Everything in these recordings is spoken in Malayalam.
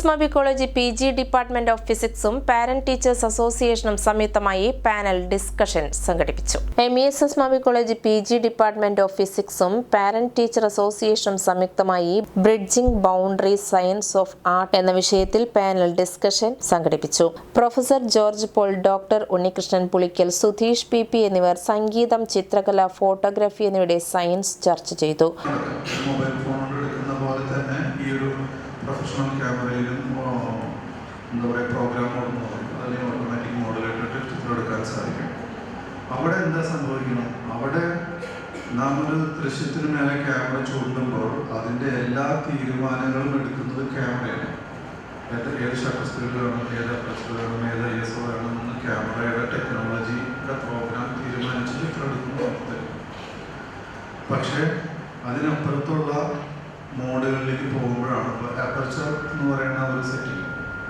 S മബി college P G department of ഫിസിക്സും parent teachers അസോസിയേഷനും സംയുക്തമായി പാനൽ ഡിസ്കഷൻ സംഘടിപ്പിച്ചു. M E S S മബി college P G department of ഫിസിക്സും parent teacher അസോസിയേഷനും സംയുക്തമായി bridging boundary science of art എന്ന വിഷയത്തിൽ പാനൽ ഡിസ്കഷൻ സംഘടിപ്പിച്ചു. Professor George Paul doctor Unnikrishnan Pulikkal Sudheesh P P എന്നിവർ സംഗീതം ചിത്രകല ഫോട്ടോഗ്രാഫി എന്നിവയുടെ സയൻസ് ചർച്ച ചെയ്തു. പ്രൊഫഷണൽ ക്യാമറയിലും എന്താ പറയുക പ്രോഗ്രാം മോഡ് അല്ലെങ്കിൽ ഓട്ടോമാറ്റിക് മോഡലായിട്ടിട്ട് ചിത്രം എടുക്കാൻ സാധിക്കും. അവിടെ എന്താ സംഭവിക്കണം? അവിടെ നാം ഒരു ദൃശ്യത്തിന് മേലെ ക്യാമറ ചൂണ്ടുമ്പോൾ അതിന്റെ എല്ലാ തീരുമാനങ്ങളും എടുക്കുന്നത് ക്യാമറയാണ്. ഏത് ഏത് ഷട്ടർ സ്പീഡ് വേണം ഏത് അപ്പർ വേണം ഏത് ഐ എസ് വേണം എന്ന് ക്യാമറയുടെ ടെക്നോളജിയുടെ പ്രോഗ്രാം തീരുമാനിച്ച് ചിത്രം എടുക്കുന്നു പക്ഷേ ഇപ്പോൾ അപ്പർച്ചർ എന്ന് പറയുന്ന ഒരു സെറ്റിംഗ്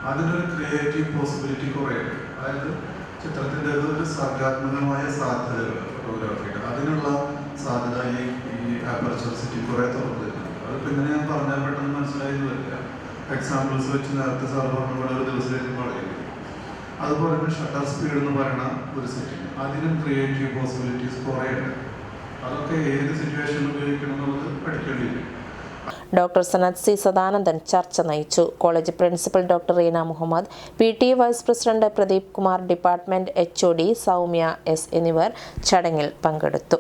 അതിനൊരു ക്രിയേറ്റീവ് പോസിബിലിറ്റി കുറയുണ്ട് അതായത് ചിത്രത്തിന്റെ ഒരു സർഗാത്മകമായ സാധ്യതകൾ ഫോട്ടോഗ്രാഫിയുടെ അതിനുള്ള സാധ്യത ഈ ഈ അപ്പർച്ചർ സെറ്റിംഗ് കുറേ തുറന്നു അത് പിന്നെ ഞാൻ പറഞ്ഞാൽ പെട്ടെന്ന് മനസ്സിലായി വരില്ല എക്സാമ്പിൾസ് വെച്ച് നേരത്തെ സാർ ഒരു ദിവസത്തേക്ക് പറയുന്നു. അതുപോലെ തന്നെ ഷട്ടർ സ്പീഡ് എന്ന് പറയുന്ന ഒരു സെറ്റിംഗ് അതിനും ക്രിയേറ്റീവ് പോസിബിലിറ്റീസ് കുറേ ഉണ്ട് അതൊക്കെ ഏത് സിറ്റുവേഷനിൽ ഉപയോഗിക്കണം എന്നുള്ളത് പഠിക്കേണ്ടി വരും. ഡോക്ടർ സനത് സി സദാനന്ദൻ ചർച്ച നയിച്ചു. College principal doctor Reena Muhammad P T vice president Pradeep Kumar department H Soumya S എന്നിവർ ചടങ്ങിൽ പങ്കെടുത്തു.